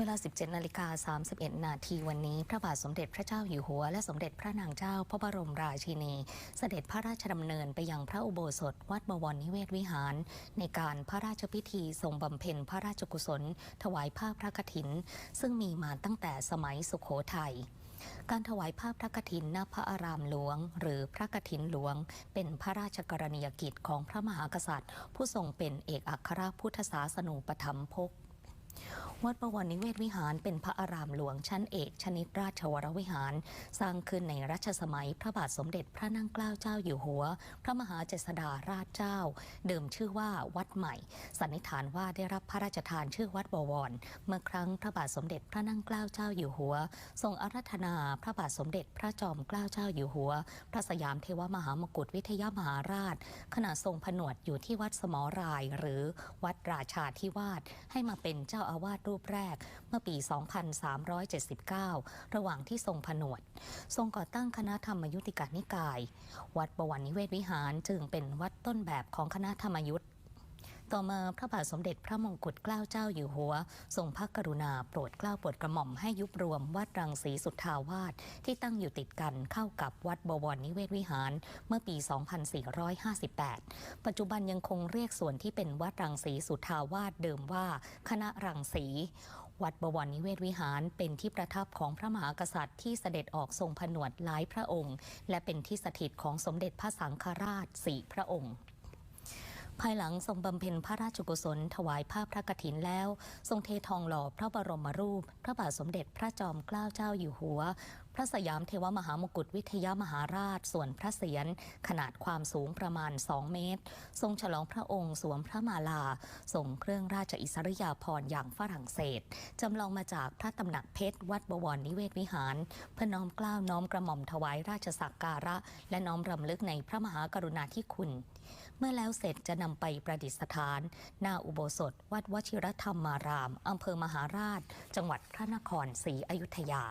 เวลา 17 นาฬิกา 31 นาทีวันนี้ พระบาทสมเด็จพระเจ้าอยู่หัว และสมเด็จพระนางเจ้าพระบรมราชินี เสด็จพระราชดำเนินไปยังพระอุโบสถ วัดบวรนิเวศวิหาร ในการพระราชพิธีทรงบำเพ็ญพระราชกุศล ถวายผ้าพระกฐิน ซึ่งมีมาตั้งแต่สมัยสุขโขทัยการถวายผ้าพระกฐินณพระอารามหลวง หรือพระกฐินหลวง เป็นพระราชกรณียกิจของพระมหากษัตริย์ ผู้ทรงเป็นเอกอัครพุทธศาสนูปถัมภก วัดประวันนิเวศวิหารเป็นพระอารามหลวงชั้นเอกชนิดราชวรวิหาร สร้างขึ้นในรัชสมัยพระบาทสมเด็จพระนั่งเกล้าเจ้าอยู่หัว พระมหาเจษฎาราชเจ้า เดิมชื่อว่าวัดใหม่ สันนิษฐานว่าได้รับพระราชทานชื่อวัดบวร เมื่อครั้งพระบาทสมเด็จพระนั่งเกล้าเจ้าอยู่หัว ทรงอารัธนาพระบาทสมเด็จพระจอมเกล้าเจ้าอยู่หัว พระสยามเทวมหามกุฏวิทยามหาราช ขณะทรงผนวดอยู่ที่วัดสมอราย หรือวัดราชาธิวาสให้มาเป็นเจ้าอาวาสรูปแรกเมื่อปี 2379 ระหว่างที่ทรงผนวด ทรงก่อตั้งคณะธรรมยุติกานิกาย วัดบวรนิเวศวิหารจึงเป็นวัดต้นแบบของคณะธรรมยุติ ต่อมาพระบาทสมเด็จพระมงกุฎเกล้าเจ้าอยู่หัว ทรงพระกรุณาโปรดเกล้าโปรดกระหม่อมให้ยุบรวมวัดรังสีสุทธาวาสที่ตั้งอยู่ติดกันเข้ากับวัดบวรนิเวศวิหารเมื่อปี 2458 ปัจจุบันยังคงเรียกส่วนที่เป็นวัดรังสีสุทธาวาสเดิมว่า คณะรังสีวัดบวรนิเวศวิหารเป็นที่ประทับของพระมหากษัตริย์ที่เสด็จออกทรงผนวดหลายพระองค์ และเป็นที่สถิตของสมเด็จพระสังฆราชสี่พระองค์ ภายหลังทรงบำเพ็ญพระราชกุศล ถวายผ้าพระกฐินแล้ว ทรงเททองหล่อพระบรมรูป พระบาทสมเด็จพระจอมเกล้าเจ้าอยู่หัวพระสยามเทวมหามกุฏวิทยามหาราช ส่วนพระเศียรขนาดความสูงประมาณ 2 เมตร ทรงฉลองพระองค์สวมพระมาลาส่งเครื่องราชอิสริยาภรณ์อย่างฝรั่งเศสจำลองมาจากพระตำหนักเพชรวัดบวรนิเวศวิหาร เพื่อน้อมเกล้าวน้อมกระหม่อมถวายราชสักการะ และน้อมรำลึกในพระมหากรุณาธิคุณ เมื่อแล้วเสร็จจะนำไปประดิษฐาน หน้าอุโบสถ วัดวชิรธรรมารามอำเภอมหาราช จังหวัดพระนครศรีอยุธยา